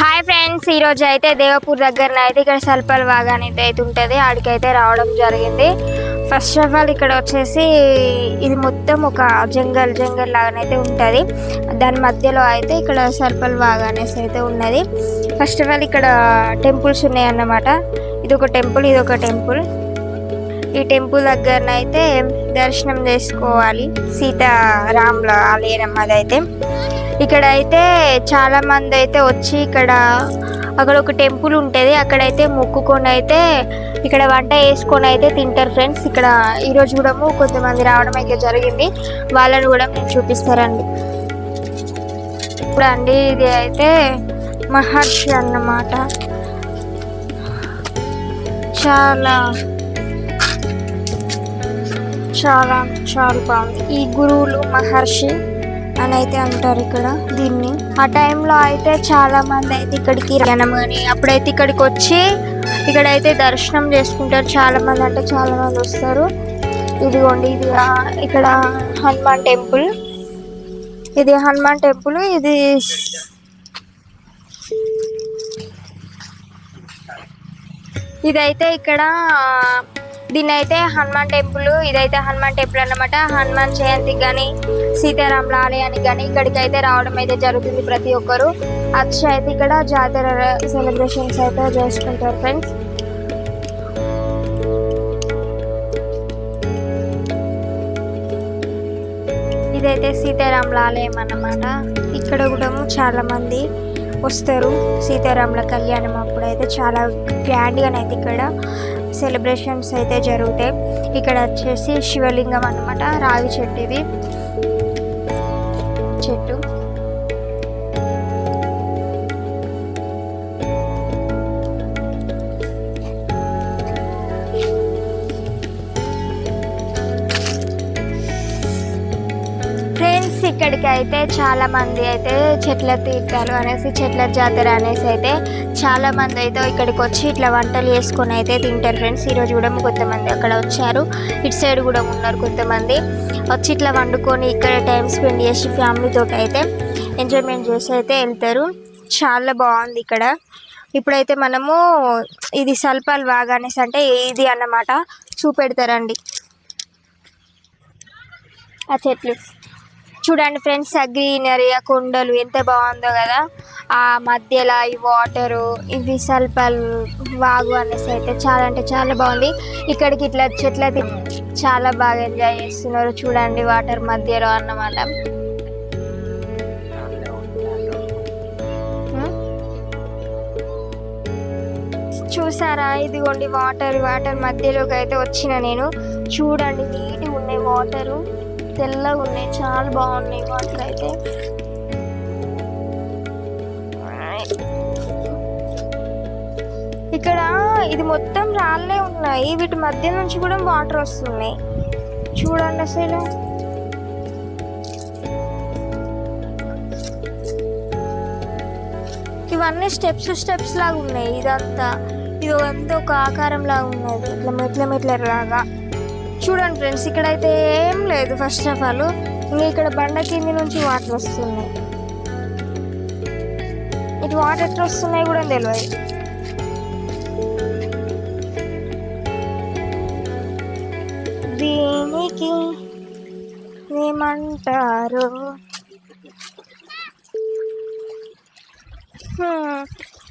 Hi friends ఈ రోజు అయితే దేవపూర్ దగ్గరన అయితే ఇక్కడ సల్పల్ వాగా అనేది అయితే ఉంటుంది. ఆడికైతే రావడం జరిగింది. ఫస్ట్ ఆఫ్ ఆల్ ఇక్కడ వచ్చేసి ఇది మొత్తం ఒక జంగల్ జంగల్ లాగానైతే ఉంటుంది. దాని మధ్యలో అయితే ఇక్కడ సర్పల్ వాగా అనేసి అయితే ఉన్నది. ఫస్ట్ ఆఫ్ ఆల్ ఇక్కడ టెంపుల్స్ ఉన్నాయి అన్నమాట ఇది ఒక టెంపుల్ ఇది ఒక టెంపుల్. ఈ టెంపుల్ దగ్గరనైతే దర్శనం చేసుకోవాలి. సీతారాముల ఆలయం అదైతే. ఇక్కడ అయితే చాలా మంది అయితే వచ్చి ఇక్కడ అక్కడ ఒక టెంపుల్ ఉంటుంది. అక్కడైతే మొక్కుకొని అయితే ఇక్కడ వంట వేసుకొని అయితే తింటారు ఫ్రెండ్స్. ఇక్కడ ఈరోజు కూడా కొంతమంది రావడం అయితే జరిగింది. వాళ్ళని కూడా మేము చూపిస్తారండి. ఇప్పుడు అండి ఇది అయితే మహర్షి అన్నమాట. చాలా చాలా చాలా బాగుంది. ఈ గురువులు మహర్షి అని అయితే అంటారు ఇక్కడ దీన్ని. ఆ టైంలో అయితే చాలా మంది అయితే ఇక్కడికి జనం అప్పుడైతే ఇక్కడికి వచ్చి ఇక్కడైతే దర్శనం చేసుకుంటారు. చాలా మంది అంటే చాలా మంది వస్తారు. ఇదిగోండి ఇది ఇక్కడ హనుమాన్ టెంపుల్. ఇది హనుమాన్ టెంపుల్ ఇది ఇదైతే ఇక్కడ దీని అయితే హనుమాన్ టెంపుల్ ఇదైతే హనుమాన్ టెంపుల్ అన్నమాట. హనుమాన్ జయంతి కానీ సీతారాముల ఆలయానికి కానీ ఇక్కడికి అయితే రావడం అయితే జరుగుతుంది ప్రతి ఒక్కరు. వచ్చి అయితే ఇక్కడ జాతర సెలబ్రేషన్స్ అయితే చేసుకుంటారు ఫ్రెండ్స్. ఇదైతే సీతారాముల ఆలయం అన్నమాట. ఇక్కడ కూడా చాలా మంది వస్తారు. సీతారాముల కళ్యాణం అప్పుడైతే చాలా గ్రాండ్గానైతే ఇక్కడ సెలబ్రేషన్స్ అయితే జరుగుతాయి. ఇక్కడ వచ్చేసి శివలింగం అన్నమాట రావి చెట్టువి. ఫ్రెండ్స్ ఇక్కడికి అయితే చాలా మంది అయితే చెట్ల తీర్థాలు అనేసి చెట్ల జాతర అనేసి అయితే చాలా మంది అయితే ఇక్కడికి వచ్చి ఇట్లా వంటలు చేసుకొని అయితే తింటారు ఫ్రెండ్స్. ఈరోజు కూడా కొంతమంది అక్కడ వచ్చారు. ఇటు సైడ్ కూడా ఉన్నారు కొంతమంది. వచ్చి ఇట్లా వండుకొని ఇక్కడ టైం స్పెండ్ చేసి ఫ్యామిలీతో అయితే ఎంజాయ్మెంట్ చేసి అయితే వెళ్తారు. చాలా బాగుంది ఇక్కడ. ఇప్పుడైతే మనము ఇది సల్పాల్ బాగా అనేసి అంటే ఇది అన్నమాట. చూపెడతారండి. ఆ చెట్లు. చూడండి ఫ్రెండ్స్ ఆ గ్రీనరీ ఆ కొండలు ఎంత బాగుందో కదా. ఆ మధ్యలో ఈ వాటరు ఇవి సల్పల్ వాగు అనేసి అయితే చాలా అంటే చాలా బాగుంది. ఇక్కడికి ఇట్లా చెట్ల చాలా బాగా ఎంజాయ్ చేస్తున్నారు చూడండి వాటర్ మధ్యలో అన్నమాట. చూసారా? ఇదిగోండి వాటర్ వాటర్ మధ్యలోకి అయితే వచ్చిన నేను. చూడండి నీట్గా ఉన్నాయి వాటరు. తెల్లగా ఉన్నాయి చాలా బాగున్నాయి వాటర్ అయితే ఇక్కడ ఇది మొత్తం రాళ్ళే ఉన్నాయి వీటి మధ్య నుంచి కూడా వాటర్ వస్తున్నాయి. చూడండి అసలు. ఇవన్నీ స్టెప్స్ స్టెప్స్ లాగా ఉన్నాయి ఇదంతా. ఇది అంతా ఒక ఆకారం లాగా ఉన్నది ఇట్లా మెట్ల మెట్ల లాగా. చూడండి ఫ్రెండ్స్ ఇక్కడైతే ఏం లేదు ఫస్ట్ ఆఫ్ ఆల్ ఇంకా ఇక్కడ బండ కింది నుంచి వాటర్ వస్తున్నాయి. ఇటు వాటర్ ఎట్లా వస్తున్నాయి కూడా తెలియదు దీనికి ఏమంటారు?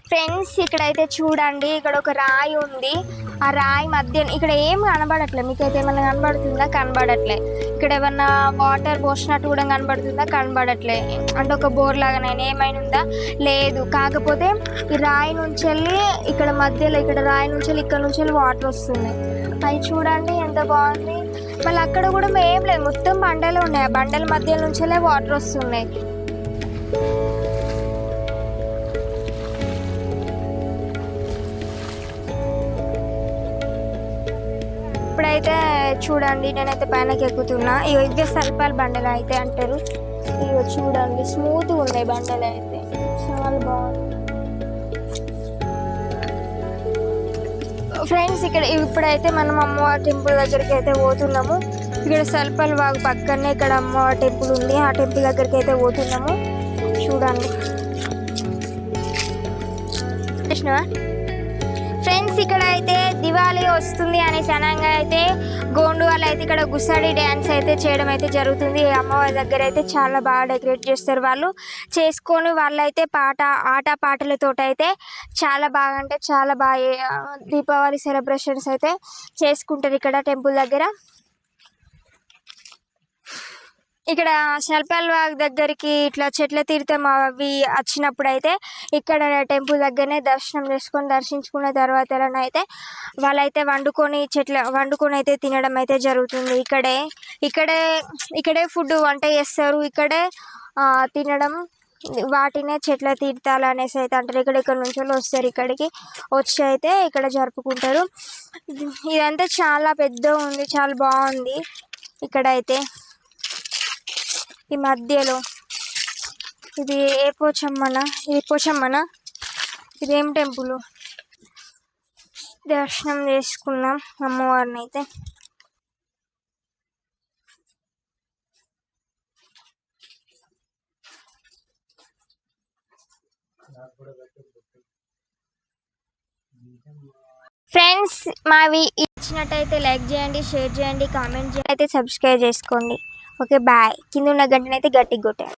ఫ్రెండ్స్ ఇక్కడైతే చూడండి ఇక్కడ ఒక రాయి ఉంది. ఆ రాయి మధ్య ఇక్కడ ఏం కనబడట్లే? మీకైతే ఏమైనా కనబడుతుందా? కనబడట్లే. ఇక్కడ ఏమన్నా వాటర్ పోసినట్టు కూడా కనబడుతుందా? కనబడట్లే. అంటే ఒక బోర్ లాగా నేను ఏమైనా ఉందా? లేదు. కాకపోతే ఈ రాయి నుంచి వెళ్ళి ఇక్కడ మధ్యలో ఇక్కడ రాయి నుంచి వెళ్ళి ఇక్కడ నుంచి వెళ్ళి వాటర్ వస్తున్నాయి అవి చూడండి ఎంత బాగుంది. మళ్ళీ అక్కడ కూడా ఏం లేదు. మొత్తం బండలు ఉన్నాయి. ఆ బండల మధ్య నుంచెల్లే వాటర్ వస్తున్నాయి. అయితే చూడండి నేనైతే పైనకి ఎక్కుతున్నా. ఇవి ఇవే సల్పాల బండలు అయితే అంటారు. ఇవి చూడండి స్మూత్గా ఉన్నాయి బండలు అయితే. చాలా బాగుంది ఫ్రెండ్స్ ఇక్కడ ఇప్పుడైతే మనం అమ్మవారి టెంపుల్ దగ్గరికి అయితే పోతున్నాము. ఇక్కడ సల్పల్ వాగు పక్కనే ఇక్కడ అమ్మవారి టెంపుల్ ఉంది. ఆ టెంపుల్ దగ్గరికి అయితే పోతున్నాము. చూడండి. చూసినావా ఫ్రెండ్స్ ఇక్కడ అయితే దివాళీ వస్తుంది అనేసి అనగా అయితే గోండు వాళ్ళు అయితే ఇక్కడ గుస్సాడి డ్యాన్స్ అయితే చేయడం అయితే జరుగుతుంది. ఈ అమ్మవారి దగ్గర అయితే చాలా బాగా డెకరేట్ చేస్తారు వాళ్ళు. చేసుకొని వాళ్ళైతే పాట ఆట పాటలతో అయితే చాలా బాగా అంటే చాలా బాగా దీపావళి సెలబ్రేషన్స్ అయితే చేసుకుంటారు ఇక్కడ టెంపుల్ దగ్గర. ఇక్కడ శల్పాల్ వాగ్ దగ్గరికి ఇట్లా చెట్ల తీర్థం అవి వచ్చినప్పుడు అయితే ఇక్కడ టెంపుల్ దగ్గరనే దర్శనం చేసుకొని దర్శించుకున్న తర్వాత అయితే వాళ్ళైతే వండుకొని చెట్ల వండుకొని అయితే తినడం అయితే జరుగుతుంది. ఇక్కడే ఇక్కడే ఇక్కడే ఫుడ్ వంట చేస్తారు. ఇక్కడే తినడం వాటినే చెట్ల తీర్థాలు అనేసి అయితే అంటారు. ఇక్కడ ఇక్కడ నుంచి వస్తారు ఇక్కడికి. వచ్చి అయితే ఇక్కడ జరుపుకుంటారు. ఇదంతా చాలా పెద్ద ఉంది చాలా బాగుంది. ఇక్కడ అయితే ఈ మధ్యలో ఇది ఏ పోచమ్మన? ఇది పోచమ్మన? ఇదేం ఏం టెంపుల్? దర్శనం చేసుకున్నాం అమ్మవారిని అయితే. ఫ్రెండ్స్ మావి ఇచ్చినట్టయితే లైక్ చేయండి షేర్ చేయండి కామెంట్ చేయండి అయితే సబ్స్క్రైబ్ చేసుకోండి. Okay bye. కింద ఉన్న గంటనైతే గట్టిగా కొట్టాను